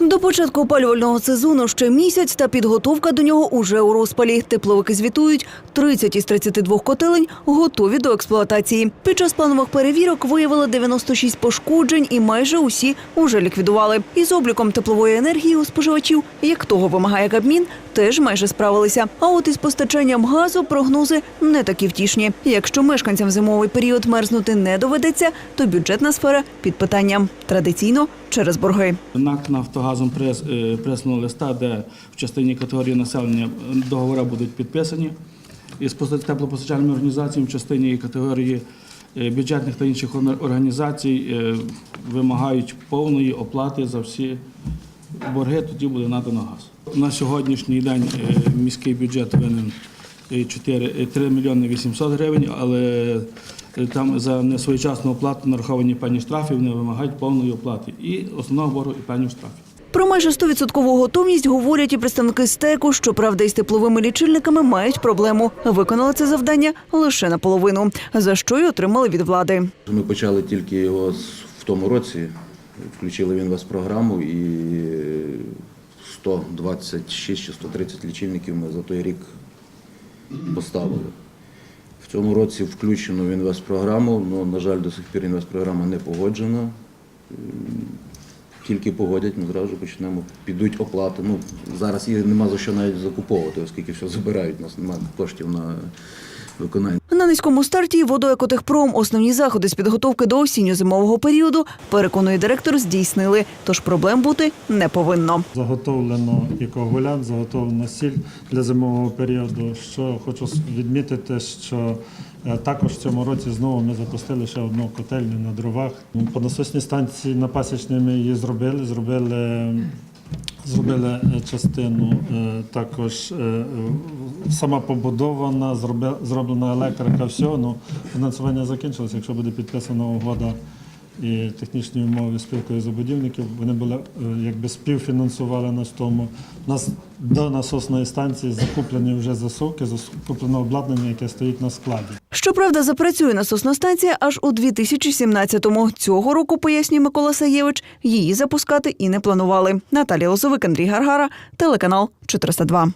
До початку опалювального сезону ще місяць, та підготовка до нього уже у розпалі. Тепловики звітують, 30 із 32 котелень готові до експлуатації. Під час планових перевірок виявили 96 пошкоджень і майже усі уже ліквідували. Із обліком теплової енергії у споживачів, як того вимагає Кабмін, теж майже справилися. А от із постачанням газу прогнози не такі втішні. Якщо мешканцям зимовий період мерзнути не доведеться, то бюджетна сфера під питанням. Традиційно через борги. НАК «Нафтогазом» прес, е, пресного листа, де в частині категорії населення е, договори будуть підписані із поста- теплопостачальними організаціями, в частині категорії е, бюджетних та інших організацій вимагають повної оплати за всі борги, тоді буде надано газ. На сьогоднішній день міський бюджет винен е, 4, е, 3 мільйони 800 гривень, але там за несвоєчасну оплату нараховані певні штрафи, вони вимагають повної оплати і основного боргу, і певні штрафи. Про майже 100% готовність говорять і представники стеку. Щоправда, із тепловими лічильниками мають проблему. Виконали це завдання лише наполовину, за що й отримали від влади. Ми почали тільки його в тому році, включили в інвестпрограму і 126 чи 130 лічильників ми за той рік поставили. В цьому році включено в інвестпрограму, але, на жаль, до сих пір інвестпрограма не погоджена. Тільки погодять, ми зразу почнемо, підуть оплати. Ну, зараз її нема за що навіть закуповувати, оскільки все забирають, у нас немає коштів на виконання. На низькому старті водоекотехпром основні заходи з підготовки до осінньо-зимового періоду, переконує директор, здійснили. Тож проблем бути не повинно. Заготовлено і коагулянт, заготовлено сіль для зимового періоду. Що хочу відмітити, що е, також в цьому році знову ми запустили ще одну котельню на дровах. По насосній станції на пасічній ми її зробили. Зробили, зробили е, частину е, також е, сама побудована, зроблена електрика, все. Ну, фінансування закінчилося. Якщо буде підписана угода і технічні умови спілкою забудівників. Вони були е, якби співфінансували нас тому. У нас до насосної станції закуплені вже засувки, закуплено обладнання, яке стоїть на складі. Щоправда, запрацює насосна станція аж у 2017-му. Цього року, пояснює Микола Саєвич, її запускати і не планували. Наталія Лозовик, Андрій Гаргара, телеканал 402.